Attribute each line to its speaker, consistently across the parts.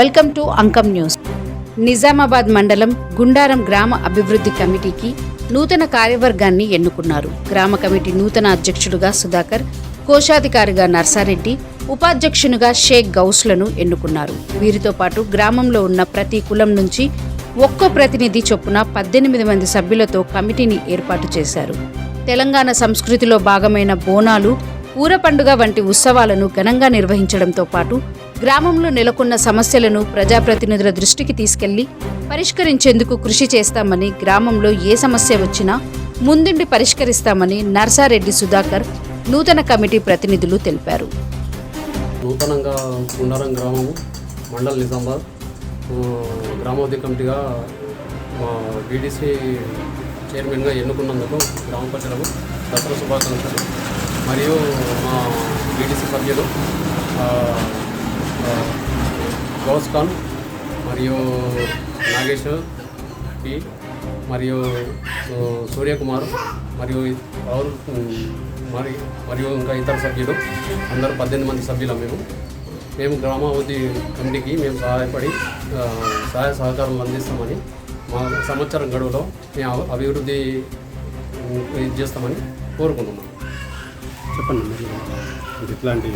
Speaker 1: Welcome to Ankam news. Nizamabad మండలం గుండారం గ్రామ అభివృద్ధి కమిటీకి నూతన కార్యవర్గాన్ని ఎన్నుకున్నారు. గ్రామ కమిటీ నూతన అధ్యక్షుడుగా సుధాకర్ కోశాధికారిగా నర్సారెడ్డి ఉపాధ్యక్షునిగా షేక్ గౌస్లను ఎన్నుకున్నారు. వీరితో పాటు గ్రామంలో ఉన్న ప్రతి కులం నుంచి ఒక్కో ప్రతినిధి చొప్పున పద్దెనిమిది మంది సభ్యులతో కమిటీని ఏర్పాటు చేశారు. తెలంగాణ సంస్కృతిలో భాగమైన బోనాలు ఊర పండుగ వంటి ఉత్సవాలను ఘనంగా నిర్వహించడంతో పాటు గ్రామంలో నెలకొన్న సమస్యలను ప్రజాప్రతినిధుల దృష్టికి తీసుకెళ్ళి పరిష్కరించేందుకు కృషి చేస్తామని గ్రామంలో ఏ సమస్య వచ్చినా ముందుండి పరిష్కరిస్తామని నర్సారెడ్డి సుధాకర్ నూతన కమిటీ ప్రతినిధులు తెలిపారు.
Speaker 2: నూతనంగా గుండారం గ్రామము మండల్ నిజామాబాద్. ఆ, కమిటీగా మా బీడీసీ చైర్మన్గా ఎన్నుకున్నందుకు గ్రామ ప్రజలకు దసరా శుభాకాంక్షలు. మరియు మా బీడీసీ సభ్యులు గౌస్ ఖాన్ మరియు నాగేశ్వర్ పి మరియు సూర్యకుమార్ మరియు మరి మరియు ఇంకా ఇతర సభ్యులు. అందరూ పద్దెనిమిది మంది సభ్యులం మేము. మేము గ్రామాభివృద్ధి కమిటీకి మేము సహాయపడి సహాయ సహకారం అందిస్తామని మా సంవత్సరం గడువులో మేము అభివృద్ధి చేస్తామని కోరుకుంటున్నాం.
Speaker 3: చెప్పండి. ఎట్లాంటి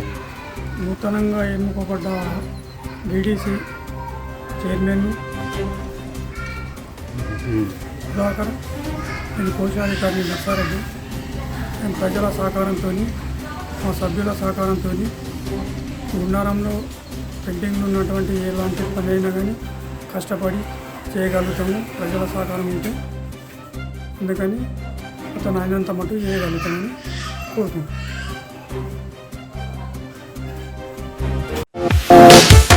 Speaker 4: నూతనంగా ఎన్నుకోబడ్డ బీడీసీ చైర్మన్ సుధాకర్ నేను కోశాధికారి నర్సారెడ్డి. నేను ప్రజల సహకారంతో మా సభ్యుల సహకారంతో గుండారంలో పెయింటింగ్లు ఉన్నటువంటి ఎలాంటి పని అయినా కానీ కష్టపడి చేయగలుగుతాము ప్రజల సహకారం ఉంటే. అందుకని అతను అయినంత మటుకు చేయగలుగుతామని కోరుకుంటున్నాను.